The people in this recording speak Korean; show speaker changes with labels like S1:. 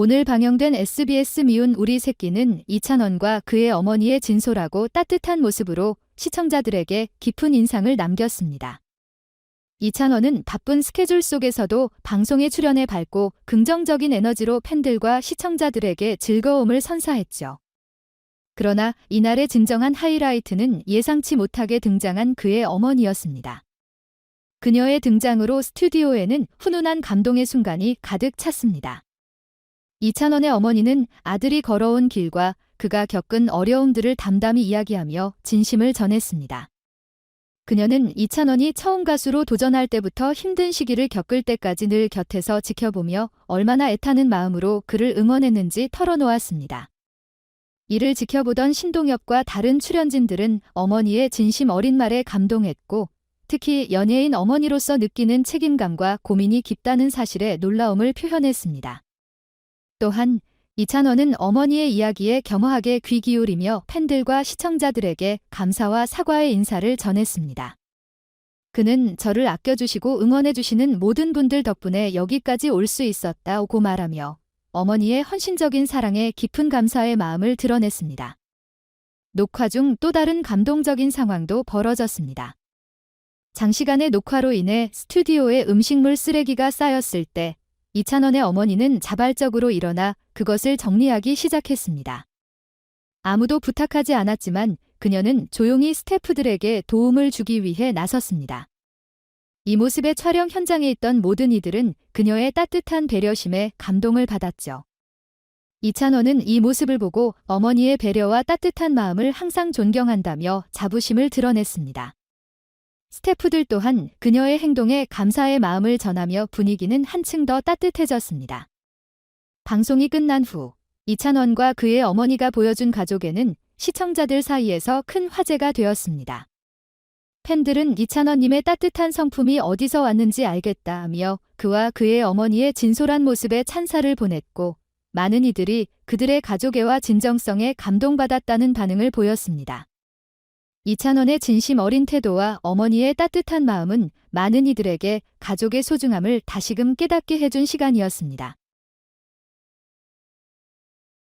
S1: 오늘 방영된 SBS 미운 우리 새끼는 이찬원과 그의 어머니의 진솔하고 따뜻한 모습으로 시청자들에게 깊은 인상을 남겼습니다. 이찬원은 바쁜 스케줄 속에서도 방송에 출연해 밝고 긍정적인 에너지로 팬들과 시청자들에게 즐거움을 선사했죠. 그러나 이날의 진정한 하이라이트는 예상치 못하게 등장한 그의 어머니였습니다. 그녀의 등장으로 스튜디오에는 훈훈한 감동의 순간이 가득 찼습니다. 이찬원의 어머니는 아들이 걸어온 길과 그가 겪은 어려움들을 담담히 이야기하며 진심을 전했습니다. 그녀는 이찬원이 처음 가수로 도전할 때부터 힘든 시기를 겪을 때까지 늘 곁에서 지켜보며 얼마나 애타는 마음으로 그를 응원했는지 털어놓았습니다. 이를 지켜보던 신동엽과 다른 출연진들은 어머니의 진심 어린 말에 감동했고 특히 연예인 어머니로서 느끼는 책임감과 고민이 깊다는 사실에 놀라움을 표현했습니다. 또한 이찬원은 어머니의 이야기에 겸허하게 귀 기울이며 팬들과 시청자들에게 감사와 사과의 인사를 전했습니다. 그는 저를 아껴주시고 응원해주시는 모든 분들 덕분에 여기까지 올 수 있었다고 말하며 어머니의 헌신적인 사랑에 깊은 감사의 마음을 드러냈습니다. 녹화 중 또 다른 감동적인 상황도 벌어졌습니다. 장시간의 녹화로 인해 스튜디오에 음식물 쓰레기가 쌓였을 때 이찬원의 어머니는 자발적으로 일어나 그것을 정리하기 시작했습니다. 아무도 부탁하지 않았지만 그녀는 조용히 스태프들에게 도움을 주기 위해 나섰습니다. 이 모습의 촬영 현장에 있던 모든 이들은 그녀의 따뜻한 배려심에 감동을 받았죠. 이찬원은 이 모습을 보고 어머니의 배려와 따뜻한 마음을 항상 존경한다며 자부심을 드러냈습니다. 스태프들 또한 그녀의 행동에 감사의 마음을 전하며 분위기는 한층 더 따뜻해졌습니다. 방송이 끝난 후 이찬원과 그의 어머니가 보여준 가족에는 시청자들 사이에서 큰 화제가 되었습니다. 팬들은 이찬원님의 따뜻한 성품이 어디서 왔는지 알겠다며 그와 그의 어머니의 진솔한 모습에 찬사를 보냈고 많은 이들이 그들의 가족애와 진정성에 감동받았다는 반응을 보였습니다. 이찬원의 진심 어린 태도와 어머니의 따뜻한 마음은 많은 이들에게 가족의 소중함을 다시금 깨닫게 해준 시간이었습니다.